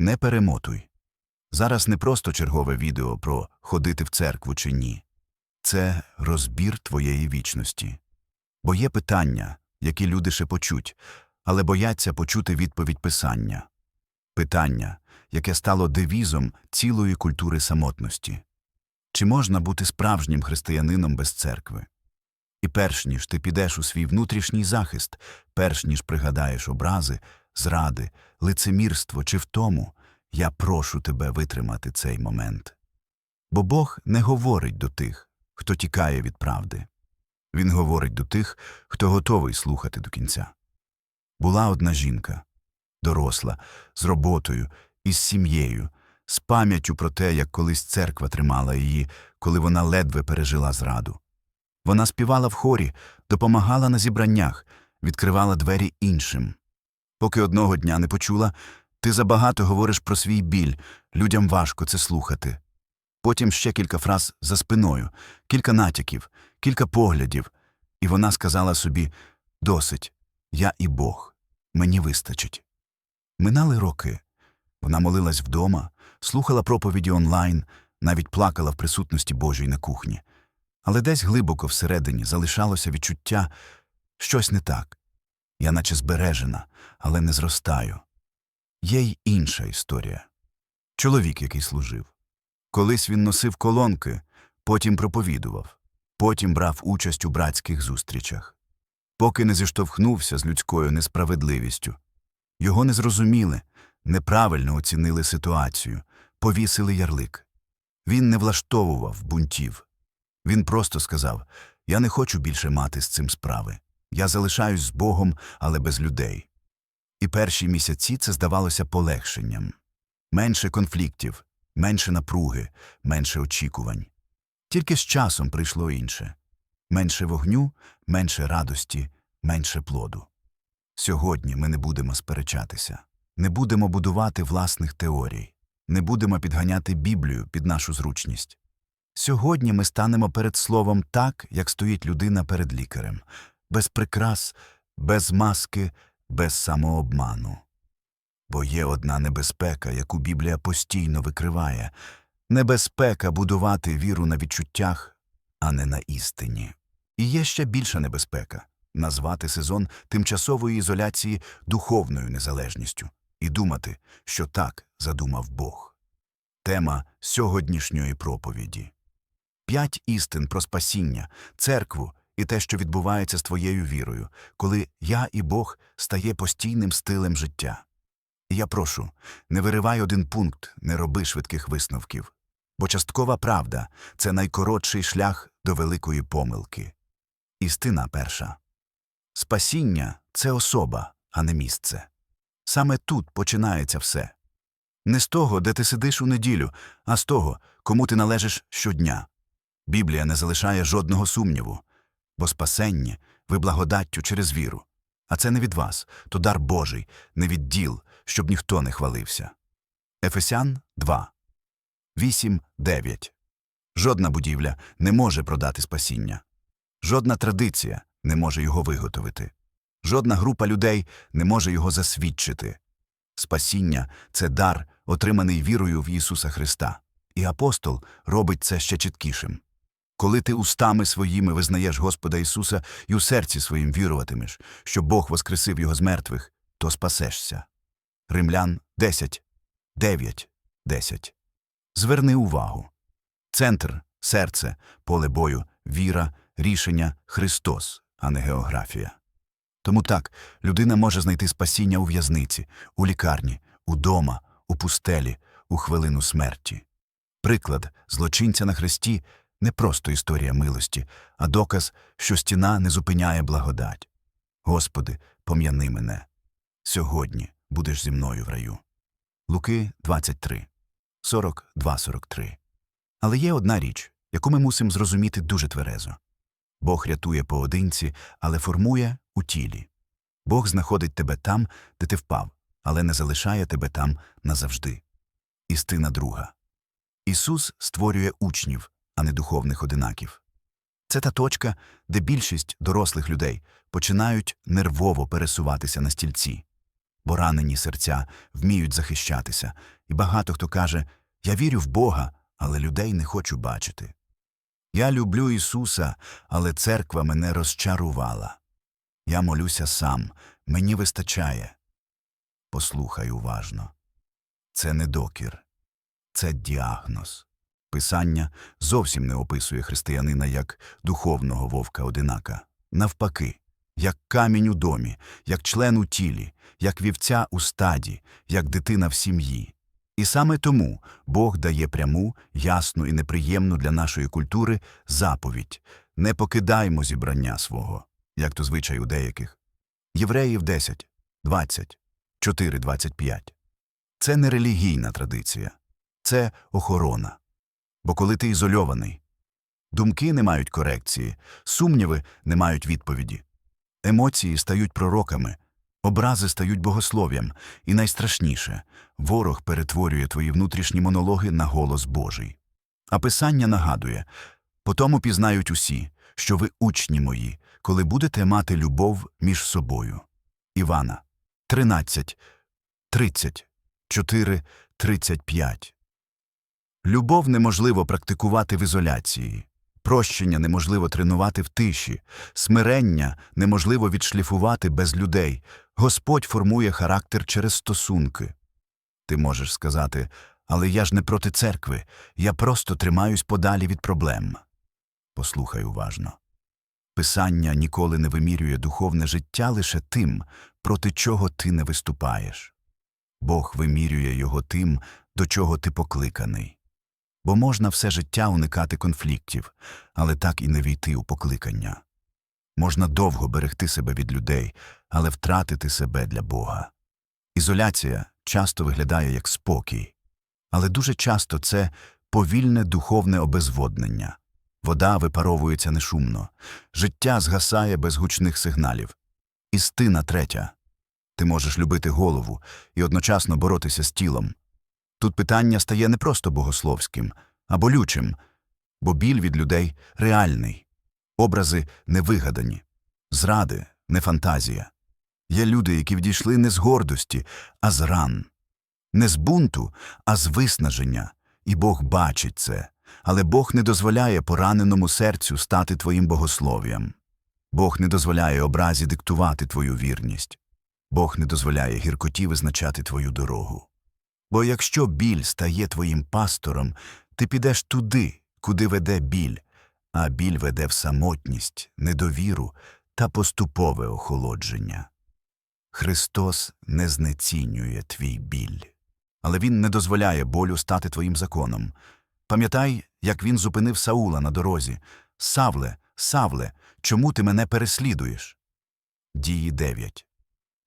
Не перемотуй. Зараз не просто чергове відео про ходити в церкву чи ні. Це розбір твоєї вічності. Бо є питання, які люди ще почуть, але бояться почути відповідь Писання. Питання, яке стало девізом цілої культури самотності. Чи можна бути справжнім християнином без церкви? І перш ніж ти підеш у свій внутрішній захист, перш ніж пригадаєш образи, зради, лицемірство чи втому, я прошу тебе витримати цей момент. Бо Бог не говорить до тих, хто тікає від правди. Він говорить до тих, хто готовий слухати до кінця. Була одна жінка, доросла, з роботою, із сім'єю, з пам'яттю про те, як колись церква тримала її, коли вона ледве пережила зраду. Вона співала в хорі, допомагала на зібраннях, відкривала двері іншим. Поки одного дня не почула, ти забагато говориш про свій біль, людям важко це слухати. Потім ще кілька фраз за спиною, кілька натяків, кілька поглядів, і вона сказала собі Досить, я і Бог, мені вистачить. Минали роки. Вона молилась вдома, слухала проповіді онлайн, навіть плакала в присутності Божій на кухні. Але десь глибоко всередині залишалося відчуття щось не так. Я наче збережена, але не зростаю. Є й інша історія. Чоловік, який служив. Колись він носив колонки, потім проповідував, потім брав участь у братських зустрічах. Поки не зіштовхнувся з людською несправедливістю. Його не зрозуміли, неправильно оцінили ситуацію, повісили ярлик. Він не влаштовував бунтів. Він просто сказав Я не хочу більше мати з цим справи. Я залишаюсь з Богом, але без людей. І перші місяці це здавалося полегшенням менше конфліктів, менше напруги, менше очікувань. Тільки з часом прийшло інше менше вогню, менше радості, менше плоду. Сьогодні ми не будемо сперечатися, не будемо будувати власних теорій, не будемо підганяти Біблію під нашу зручність. Сьогодні ми станемо перед словом так, як стоїть людина перед лікарем, без прикрас, без маски, без самообману. Бо є одна небезпека, яку Біблія постійно викриває небезпека будувати віру на відчуттях, а не на істині. І є ще більша небезпека назвати сезон тимчасової ізоляції духовною незалежністю і думати, що так задумав Бог. Тема сьогоднішньої проповіді П'ять істин про спасіння, церкву і те, що відбувається з твоєю вірою, коли я і Бог стає постійним стилем життя. І я прошу, не виривай один пункт, не роби швидких висновків, бо часткова правда це найкоротший шлях до великої помилки. Істина перша. Спасіння це особа, а не місце. Саме тут починається все. Не з того, де ти сидиш у неділю, а з того, кому ти належиш щодня. Біблія не залишає жодного сумніву, бо спасення ви благодаттю через віру. А це не від вас, то дар Божий, не від діл, щоб ніхто не хвалився. Ефесян 2. 8, 9. Жодна будівля не може продати спасіння. Жодна традиція не може його виготовити. Жодна група людей не може його засвідчити. Спасіння це дар, отриманий вірою в Ісуса Христа. І апостол робить це ще чіткішим. Коли ти устами своїми визнаєш Господа Ісуса і у серці своїм віруватимеш, що Бог воскресив Його з мертвих, то спасешся. Римлян 10, 9, 10. Зверни увагу. Центр, серце, поле бою, віра, рішення Христос, а не географія. Тому так, людина може знайти спасіння у в'язниці, у лікарні, удома, у пустелі, у хвилину смерті. Приклад злочинця на хресті не просто історія милості, а доказ, що стіна не зупиняє благодать. Господи, пом'яни мене. Сьогодні будеш зі мною в раю. Луки 23, 42-43. Але є одна річ, яку ми мусимо зрозуміти дуже тверезо. Бог рятує поодинці, але формує у тілі. Бог знаходить тебе там, де ти впав, але не залишає тебе там назавжди. Істина друга. Ісус створює учнів, а не духовних одинаків. Це та точка, де більшість дорослих людей починають нервово пересуватися на стільці. бо ранені серця вміють захищатися, і багато хто каже Я вірю в Бога, але людей не хочу бачити. Я люблю Ісуса, але церква мене розчарувала. Я молюся сам, мені вистачає. Послухай уважно. Це не докір, це діагноз. Писання зовсім не описує християнина як духовного вовка одинака. Навпаки, як камінь у домі, як член у тілі, як вівця у стаді, як дитина в сім'ї. І саме тому Бог дає пряму, ясну і неприємну для нашої культури заповідь не покидаймо зібрання свого, як то звичай у деяких. Євреїв 10, 20, 4, 25. Це не релігійна традиція, це охорона. Бо коли ти ізольований, думки не мають корекції, сумніви не мають відповіді, емоції стають пророками, образи стають богослов'ям, і найстрашніше ворог перетворює твої внутрішні монологи на голос Божий. А писання нагадує потому пізнають усі, що ви учні мої, коли будете мати любов між собою. Івана 13, 30, 4, 35. Любов неможливо практикувати в ізоляції, прощення неможливо тренувати в тиші, смирення неможливо відшліфувати без людей. Господь формує характер через стосунки. Ти можеш сказати, але я ж не проти церкви, я просто тримаюсь подалі від проблем. Послухай уважно. Писання ніколи не вимірює духовне життя лише тим, проти чого ти не виступаєш. Бог вимірює його тим, до чого ти покликаний. Бо можна все життя уникати конфліктів, але так і не війти у покликання. Можна довго берегти себе від людей, але втратити себе для Бога. Ізоляція часто виглядає як спокій, але дуже часто це повільне духовне обезводнення. Вода випаровується нешумно, життя згасає без гучних сигналів. Істина третя. Ти можеш любити голову і одночасно боротися з тілом. Тут питання стає не просто богословським, а болючим, бо біль від людей реальний, образи невигадані, зради не фантазія. Є люди, які відійшли не з гордості, а з ран, не з бунту, а з виснаження, і Бог бачить це. Але Бог не дозволяє пораненому серцю стати твоїм богослов'ям. Бог не дозволяє образі диктувати твою вірність. Бог не дозволяє гіркоті визначати твою дорогу. Бо якщо біль стає твоїм пастором, ти підеш туди, куди веде біль, а біль веде в самотність, недовіру та поступове охолодження. Христос не знецінює твій біль, але Він не дозволяє болю стати твоїм законом. Пам'ятай, як він зупинив Саула на дорозі. Савле, Савле, чому ти мене переслідуєш? Дії 9,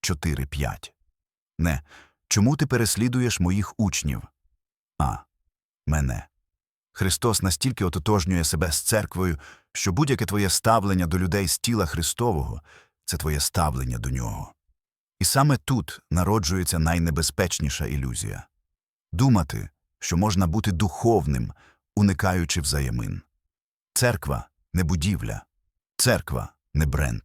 4, 5. Не. Чому ти переслідуєш моїх учнів? А. Мене. Христос настільки ототожнює себе з церквою, що будь-яке твоє ставлення до людей з тіла Христового це твоє ставлення до нього. І саме тут народжується найнебезпечніша ілюзія думати, що можна бути духовним, уникаючи взаємин. Церква не будівля, церква не бренд,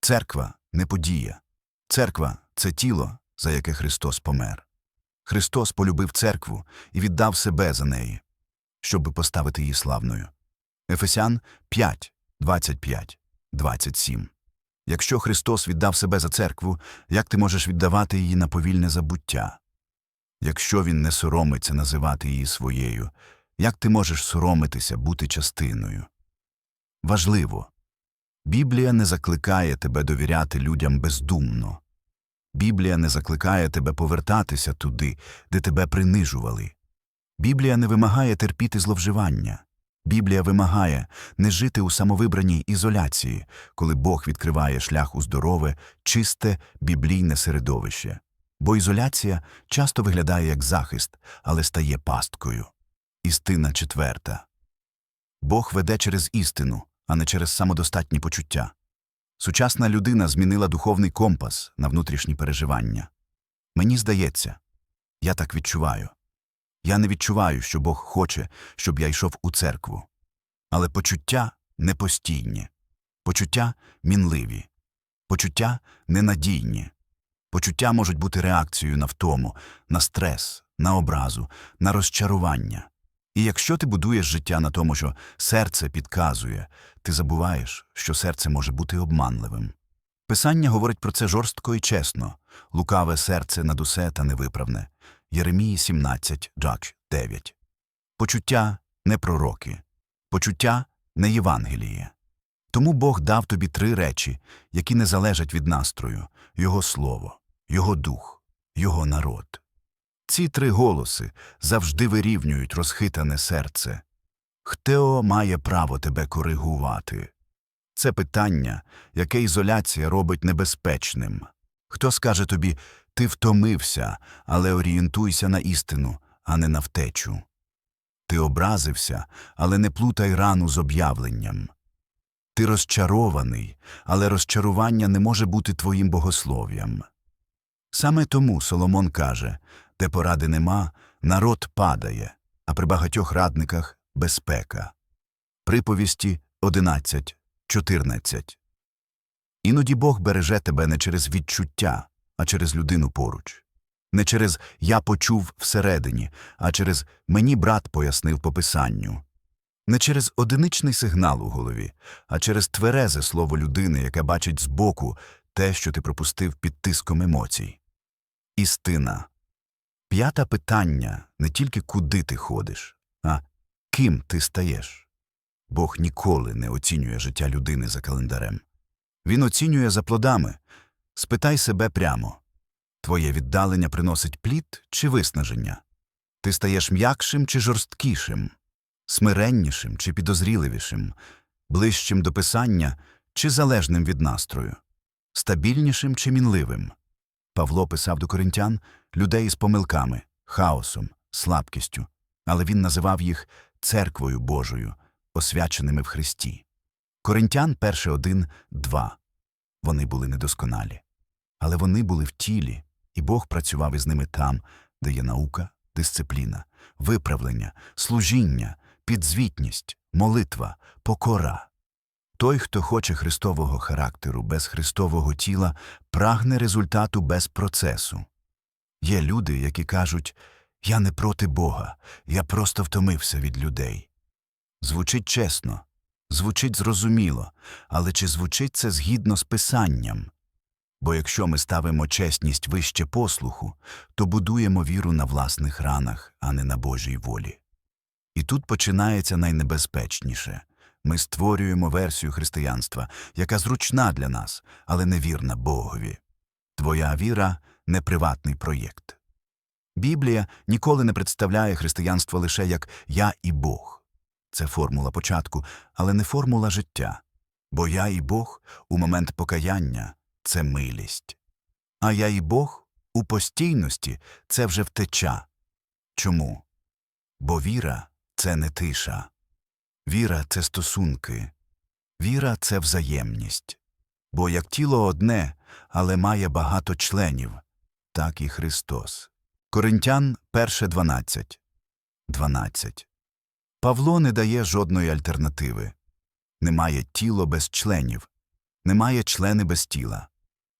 церква не подія, церква це тіло, за яке Христос помер. Христос полюбив церкву і віддав себе за неї, щоби поставити її славною. Ефесян 5, 25, 27. Якщо Христос віддав себе за церкву, як ти можеш віддавати її на повільне забуття? Якщо він не соромиться називати її своєю, як ти можеш соромитися бути частиною? Важливо. Біблія не закликає тебе довіряти людям бездумно. Біблія не закликає тебе повертатися туди, де тебе принижували. Біблія не вимагає терпіти зловживання. Біблія вимагає не жити у самовибраній ізоляції, коли Бог відкриває шлях у здорове, чисте біблійне середовище. Бо ізоляція часто виглядає як захист, але стає пасткою. Істина четверта. Бог веде через істину, а не через самодостатні почуття. Сучасна людина змінила духовний компас на внутрішні переживання. Мені здається, я так відчуваю. Я не відчуваю, що Бог хоче, щоб я йшов у церкву. Але почуття непостійні, почуття мінливі, почуття ненадійні, Почуття можуть бути реакцією на втому, на стрес, на образу, на розчарування. І якщо ти будуєш життя на тому, що серце підказує, ти забуваєш, що серце може бути обманливим. Писання говорить про це жорстко і чесно лукаве серце над усе та невиправне. Єремії 17, Джакч 9. Почуття не пророки, почуття не Євангеліє. Тому Бог дав тобі три речі, які не залежать від настрою Його слово, Його дух, Його народ. Ці три голоси завжди вирівнюють розхитане серце. Хто має право тебе коригувати? Це питання, яке ізоляція робить небезпечним. Хто скаже тобі ти втомився, але орієнтуйся на істину, а не на втечу. Ти образився, але не плутай рану з об'явленням. Ти розчарований, але розчарування не може бути твоїм богослов'ям. Саме тому Соломон каже де поради нема, народ падає, а при багатьох радниках безпека. Приповісті 11, 14. Іноді Бог береже тебе не через відчуття, а через людину поруч. Не через я почув всередині, а через мені брат пояснив по писанню. Не через одиничний сигнал у голові, а через тверезе слово людини, яке бачить збоку те, що ти пропустив під тиском емоцій. Істина. П'яте питання не тільки куди ти ходиш, а ким ти стаєш. Бог ніколи не оцінює життя людини за календарем. Він оцінює за плодами. Спитай себе прямо твоє віддалення приносить плід чи виснаження? Ти стаєш м'якшим чи жорсткішим, смиреннішим чи підозріливішим, ближчим до писання чи залежним від настрою, стабільнішим чи мінливим. Павло писав до коринтян людей з помилками, хаосом, слабкістю, але він називав їх церквою Божою, освяченими в Христі. Коринтян 1, 2. Вони були недосконалі. Але вони були в тілі, і Бог працював із ними там, де є наука, дисципліна, виправлення, служіння, підзвітність, молитва, покора. Той, хто хоче Христового характеру без Христового тіла, прагне результату без процесу. Є люди, які кажуть Я не проти Бога, я просто втомився від людей. Звучить чесно, звучить зрозуміло, але чи звучить це згідно з писанням? Бо якщо ми ставимо чесність вище послуху, то будуємо віру на власних ранах, а не на Божій волі. І тут починається найнебезпечніше ми створюємо версію християнства, яка зручна для нас, але невірна Богові. Твоя віра не приватний проєкт. Біблія ніколи не представляє християнство лише як я і Бог. Це формула початку, але не формула життя. Бо я і Бог у момент покаяння це милість. А я і Бог у постійності це вже втеча. Чому? Бо віра це не тиша. Віра це стосунки. Віра це взаємність. Бо як тіло одне, але має багато членів, так і Христос. Коринтян 1.12. 12. Павло не дає жодної альтернативи. Немає тіло без членів, немає члени без тіла,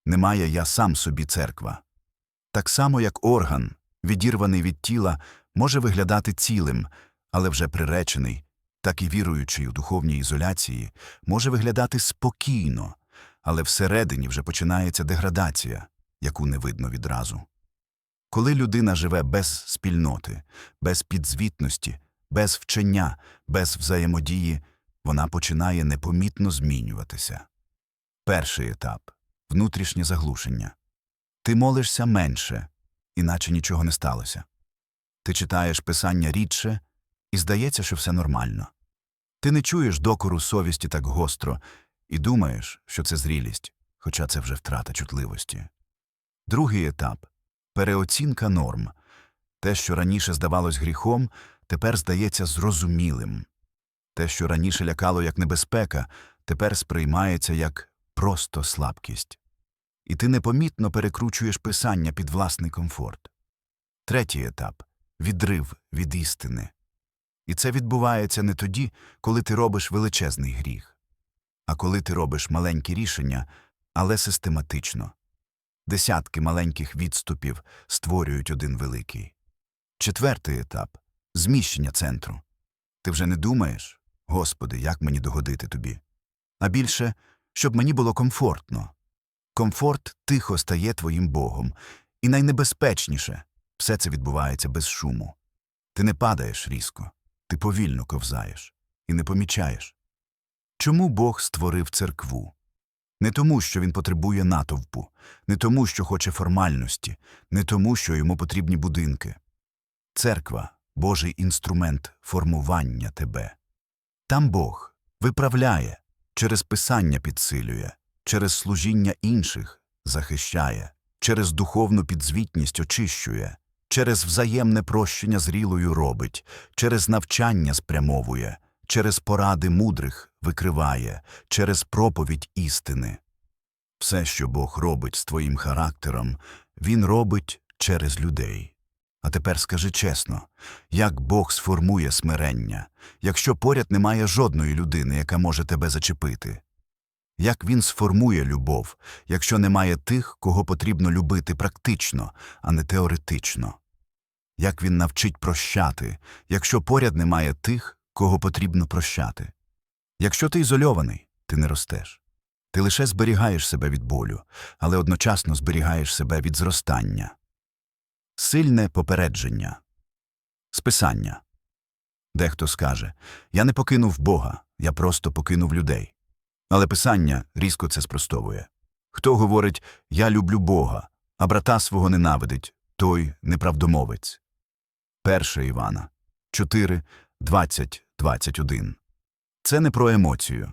немає я сам собі церква. Так само, як орган, відірваний від тіла, може виглядати цілим, але вже приречений, так і віруючий у духовній ізоляції, може виглядати спокійно, але всередині вже починається деградація, яку не видно відразу. Коли людина живе без спільноти, без підзвітності, без вчення, без взаємодії, вона починає непомітно змінюватися. Перший етап внутрішнє заглушення. Ти молишся менше, іначе нічого не сталося. Ти читаєш писання рідше, і здається, що все нормально. Ти не чуєш докору совісті так гостро і думаєш, що це зрілість, хоча це вже втрата чутливості. Другий етап переоцінка норм. Те, що раніше здавалось гріхом, тепер здається зрозумілим. Те, що раніше лякало як небезпека, тепер сприймається як просто слабкість. І ти непомітно перекручуєш писання під власний комфорт. Третій етап відрив від істини. І це відбувається не тоді, коли ти робиш величезний гріх, а коли ти робиш маленькі рішення, але систематично. Десятки маленьких відступів створюють один великий. Четвертий етап зміщення центру. Ти вже не думаєш, Господи, як мені догодити тобі? А більше, щоб мені було комфортно. Комфорт тихо стає твоїм Богом, і найнебезпечніше все це відбувається без шуму. Ти не падаєш різко, ти повільно ковзаєш і не помічаєш. Чому Бог створив церкву? Не тому, що він потребує натовпу, не тому, що хоче формальності, не тому, що йому потрібні будинки. Церква Божий інструмент формування тебе. Там Бог виправляє, через писання підсилює, через служіння інших захищає, через духовну підзвітність очищує, через взаємне прощення зрілою робить, через навчання спрямовує, через поради мудрих викриває, через проповідь істини. Все, що Бог робить з твоїм характером, Він робить через людей. А тепер скажи чесно, як Бог сформує смирення, якщо поряд немає жодної людини, яка може тебе зачепити? Як він сформує любов, якщо немає тих, кого потрібно любити практично, а не теоретично? Як він навчить прощати, якщо поряд немає тих, кого потрібно прощати? Якщо ти ізольований, ти не ростеш. Ти лише зберігаєш себе від болю, але одночасно зберігаєш себе від зростання. Сильне попередження. Списання. Дехто скаже Я не покинув Бога, я просто покинув людей. Але писання різко це спростовує. Хто говорить Я люблю Бога, а брата свого ненавидить, той неправдомовець. 1 Івана 4, 20, 21. Це не про емоцію,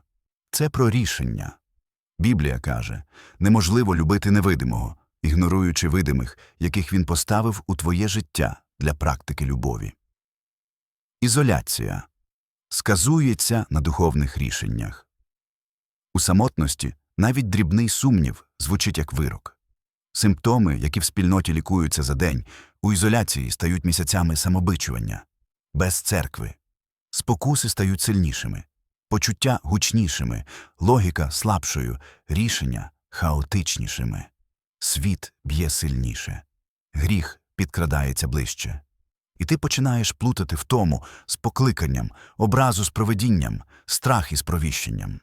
це про рішення. Біблія каже неможливо любити невидимого, ігноруючи видимих, яких він поставив у твоє життя для практики любові. Ізоляція сказується на духовних рішеннях. У самотності навіть дрібний сумнів звучить як вирок. Симптоми, які в спільноті лікуються за день, у ізоляції стають місяцями самобичування, без церкви. Спокуси стають сильнішими, почуття гучнішими, логіка слабшою, рішення хаотичнішими. Світ б'є сильніше, гріх підкрадається ближче. І ти починаєш плутати в тому з покликанням, образу з проведінням, страх із провіщенням.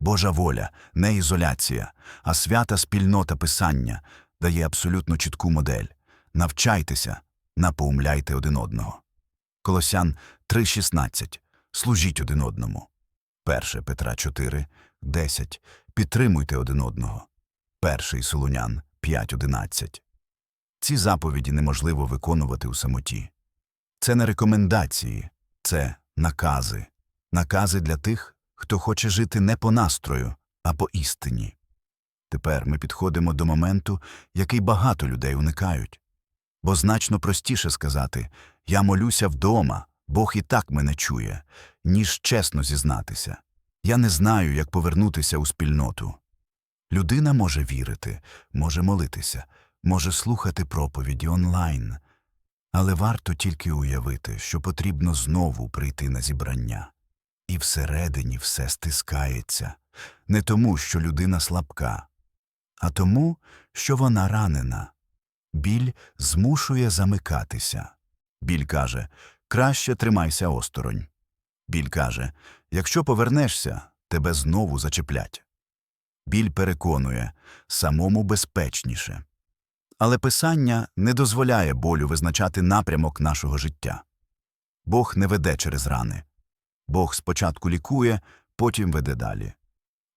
Божа воля, не ізоляція, а свята спільнота писання дає абсолютно чітку модель. Навчайтеся, напоумляйте один одного. Колосян 3.16. Служіть один одному. 1 Петра 4, 10. Підтримуйте один одного. 1 Солунян 5.11. Ці заповіді неможливо виконувати у самоті. Це не рекомендації, це накази. Накази для тих, хто хоче жити не по настрою, а по істині. Тепер ми підходимо до моменту, який багато людей уникають. Бо значно простіше сказати Я молюся вдома, Бог і так мене чує, ніж чесно зізнатися. Я не знаю, як повернутися у спільноту. Людина може вірити, може молитися, може слухати проповіді онлайн, але варто тільки уявити, що потрібно знову прийти на зібрання. І всередині все стискається не тому, що людина слабка, а тому, що вона ранена. Біль змушує замикатися. Біль каже краще тримайся осторонь. Біль каже якщо повернешся, тебе знову зачеплять. Біль переконує самому безпечніше. Але писання не дозволяє болю визначати напрямок нашого життя. Бог не веде через рани. Бог спочатку лікує, потім веде далі.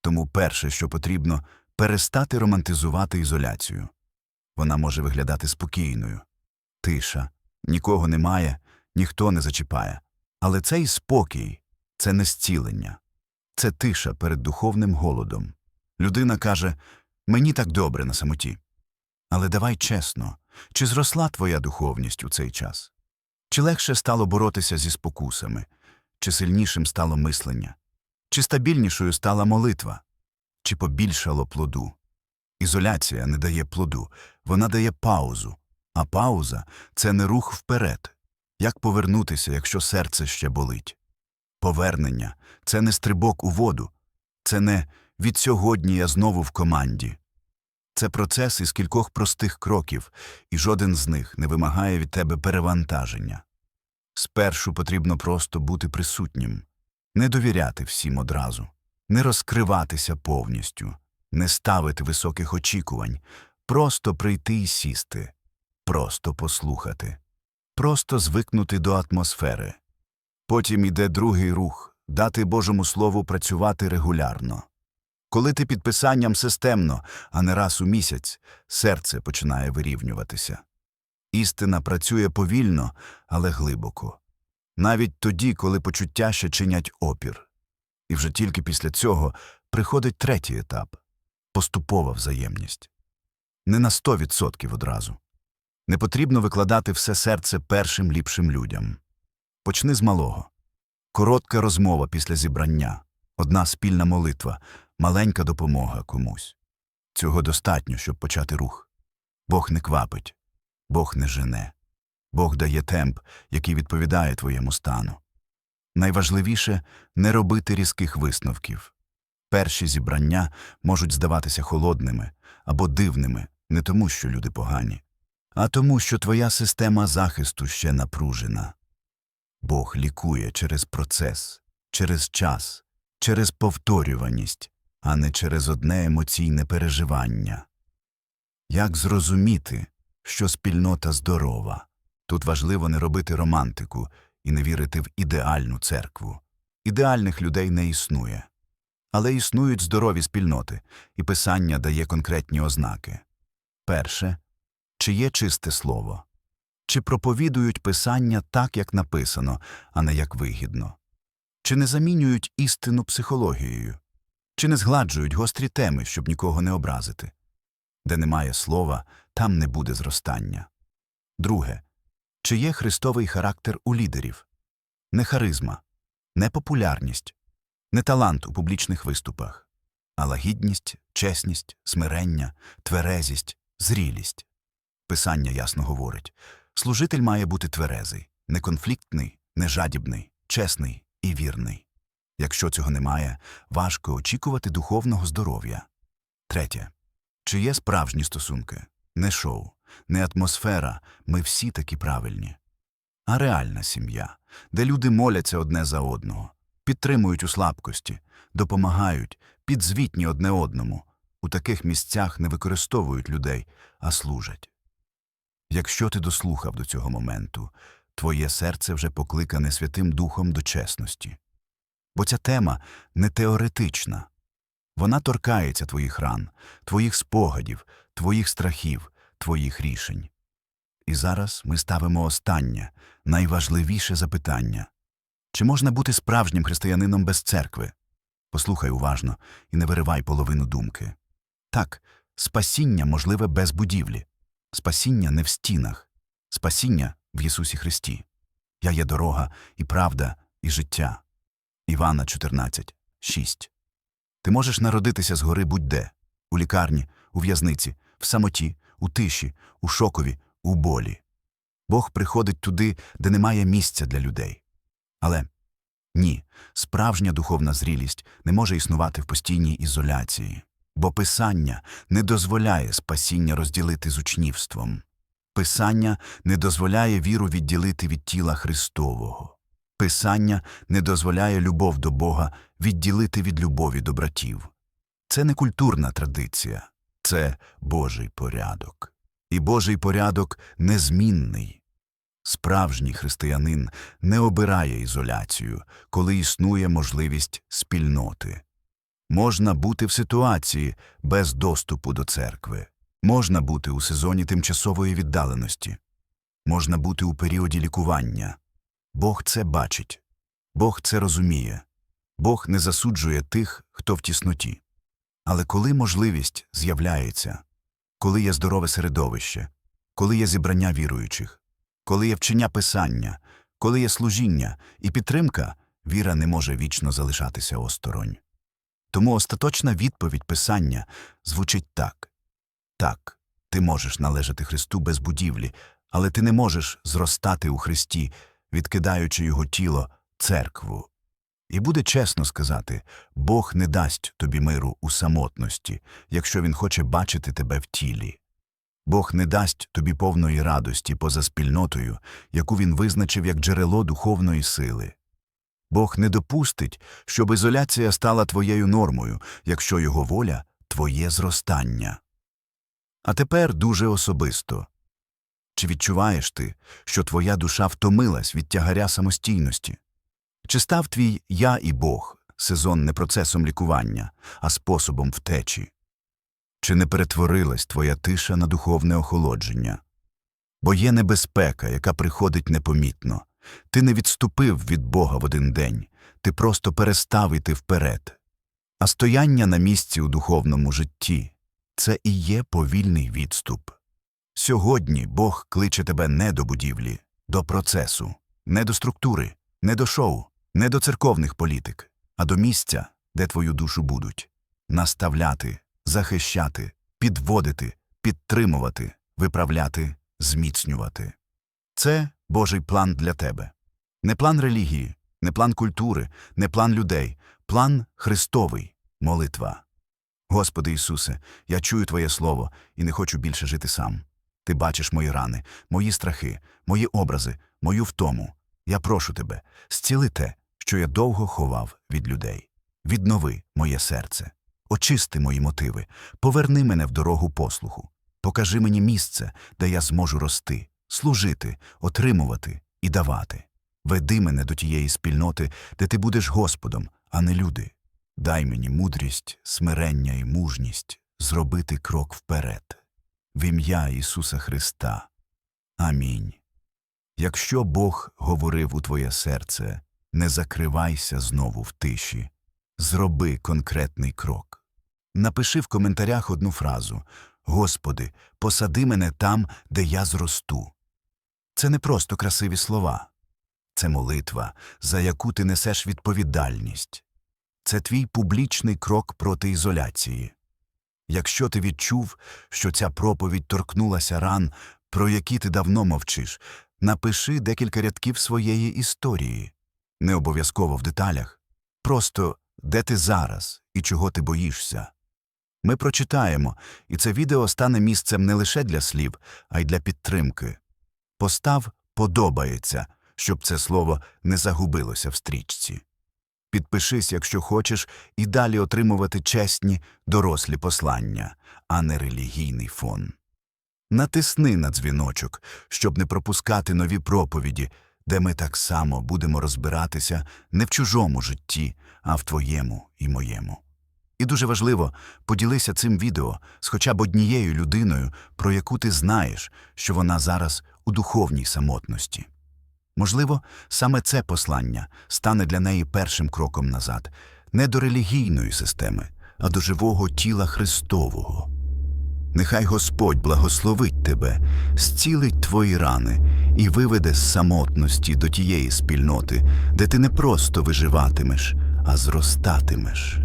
Тому перше, що потрібно, перестати романтизувати ізоляцію. Вона може виглядати спокійною. Тиша, нікого немає, ніхто не зачіпає. Але цей спокій це не зцілення, це тиша перед духовним голодом. Людина каже мені так добре на самоті. Але давай чесно, чи зросла твоя духовність у цей час? Чи легше стало боротися зі спокусами, чи сильнішим стало мислення, чи стабільнішою стала молитва, чи побільшало плоду? Ізоляція не дає плоду, вона дає паузу, а пауза це не рух вперед. Як повернутися, якщо серце ще болить? Повернення це не стрибок у воду, це не від сьогодні я знову в команді. Це процес із кількох простих кроків, і жоден з них не вимагає від тебе перевантаження. Спершу потрібно просто бути присутнім, не довіряти всім одразу, не розкриватися повністю, не ставити високих очікувань, просто прийти і сісти, просто послухати, просто звикнути до атмосфери. Потім іде другий рух дати Божому Слову працювати регулярно. Коли ти під писанням системно, а не раз у місяць, серце починає вирівнюватися. Істина працює повільно, але глибоко. Навіть тоді, коли почуття ще чинять опір. І вже тільки після цього приходить третій етап поступова взаємність. Не на 100% одразу. Не потрібно викладати все серце першим ліпшим людям. Почни з малого. Коротка розмова після зібрання, одна спільна молитва, маленька допомога комусь. Цього достатньо, щоб почати рух. Бог не квапить, Бог не жене. Бог дає темп, який відповідає твоєму стану. Найважливіше не робити різких висновків. Перші зібрання можуть здаватися холодними або дивними не тому, що люди погані, а тому, що твоя система захисту ще напружена. Бог лікує через процес, через час, через повторюваність, а не через одне емоційне переживання. Як зрозуміти, що спільнота здорова? Тут важливо не робити романтику і не вірити в ідеальну церкву. Ідеальних людей не існує. Але існують здорові спільноти, і писання дає конкретні ознаки. Перше, чи є чисте слово? Чи проповідують писання так, як написано, а не як вигідно? Чи не замінюють істину психологією? Чи не згладжують гострі теми, щоб нікого не образити? Де немає слова, там не буде зростання. Друге, чи є христовий характер у лідерів? Не харизма, не популярність, не талант у публічних виступах, а лагідність, чесність, смирення, тверезість, зрілість. Писання ясно говорить служитель має бути тверезий, неконфліктний, нежадібний, чесний і вірний. Якщо цього немає, важко очікувати духовного здоров'я. Третє. Чи є справжні стосунки? Не шоу, не атмосфера, ми всі такі правильні. А реальна сім'я, де люди моляться одне за одного, підтримують у слабкості, допомагають, підзвітні одне одному. У таких місцях не використовують людей, а служать. Якщо ти дослухав до цього моменту, твоє серце вже покликане Святим Духом до чесності. Бо ця тема не теоретична. Вона торкається твоїх ран, твоїх спогадів, твоїх страхів, твоїх рішень. І зараз ми ставимо останнє, найважливіше запитання чи можна бути справжнім християнином без церкви? Послухай уважно і не виривай половину думки. Так, спасіння можливе без будівлі, спасіння не в стінах, спасіння в Ісусі Христі. Я є дорога і правда, і життя. Івана 14, 6. Ти можеш народитися згори будь-де у лікарні, у в'язниці, в самоті, у тиші, у шокові, у болі. Бог приходить туди, де немає місця для людей. Але ні, справжня духовна зрілість не може існувати в постійній ізоляції, бо Писання не дозволяє спасіння розділити з учнівством. Писання не дозволяє віру відділити від тіла Христового. Писання не дозволяє любов до Бога відділити від любові до братів. Це не культурна традиція, це Божий порядок. І Божий порядок незмінний. Справжній християнин не обирає ізоляцію, коли існує можливість спільноти. Можна бути в ситуації без доступу до церкви, можна бути у сезоні тимчасової віддаленості, можна бути у періоді лікування. Бог це бачить, Бог це розуміє, Бог не засуджує тих, хто в тісноті. Але коли можливість з'являється, коли є здорове середовище, коли є зібрання віруючих, коли є вчення писання, коли є служіння і підтримка, віра не може вічно залишатися осторонь. Тому остаточна відповідь писання звучить так так, ти можеш належати Христу без будівлі, але ти не можеш зростати у Христі, відкидаючи його тіло, церкву. І буде чесно сказати, Бог не дасть тобі миру у самотності, якщо Він хоче бачити тебе в тілі. Бог не дасть тобі повної радості поза спільнотою, яку Він визначив як джерело духовної сили. Бог не допустить, щоб ізоляція стала твоєю нормою, якщо Його воля – твоє зростання. А тепер дуже особисто. Чи відчуваєш ти, що твоя душа втомилась від тягаря самостійності? Чи став твій «я і Бог» сезон не процесом лікування, а способом втечі? Чи не перетворилась твоя тиша на духовне охолодження? Бо є небезпека, яка приходить непомітно. Ти не відступив від Бога в один день, ти просто перестав іти вперед. А стояння на місці у духовному житті це і є повільний відступ. Сьогодні Бог кличе тебе не до будівлі, до процесу, не до структури, не до шоу, не до церковних політик, а до місця, де твою душу будуть наставляти, захищати, підводити, підтримувати, виправляти, зміцнювати. Це Божий план для тебе. Не план релігії, не план культури, не план людей, план Христовий, молитва. Господи Ісусе, я чую Твоє Слово і не хочу більше жити сам. Ти бачиш мої рани, мої страхи, мої образи, мою втому. Я прошу тебе, зціли те, що я довго ховав від людей. Віднови моє серце, очисти мої мотиви, поверни мене в дорогу послуху, покажи мені місце, де я зможу рости, служити, отримувати і давати. Веди мене до тієї спільноти, де ти будеш Господом, а не люди. Дай мені мудрість, смирення і мужність зробити крок вперед. В ім'я Ісуса Христа. Амінь. Якщо Бог говорив у твоє серце, не закривайся знову в тиші. Зроби конкретний крок. Напиши в коментарях одну фразу Господи, посади мене там, де я зросту. Це не просто красиві слова. Це молитва, за яку ти несеш відповідальність. Це твій публічний крок проти ізоляції. Якщо ти відчув, що ця проповідь торкнулася ран, про які ти давно мовчиш, напиши декілька рядків своєї історії. Не обов'язково в деталях. Просто де ти зараз і чого ти боїшся. Ми прочитаємо, і це відео стане місцем не лише для слів, а й для підтримки. Постав подобається, щоб це слово не загубилося в стрічці. Підпишись, якщо хочеш, і далі отримувати чесні, дорослі послання, а не релігійний фон. Натисни на дзвіночок, щоб не пропускати нові проповіді, де ми так само будемо розбиратися не в чужому житті, а в твоєму і моєму. І дуже важливо, поділися цим відео з хоча б однією людиною, про яку ти знаєш, що вона зараз у духовній самотності. Можливо, саме це послання стане для неї першим кроком назад, не до релігійної системи, а до живого тіла Христового. Нехай Господь благословить тебе, зцілить твої рани і виведе з самотності до тієї спільноти, де ти не просто виживатимеш, а зростатимеш.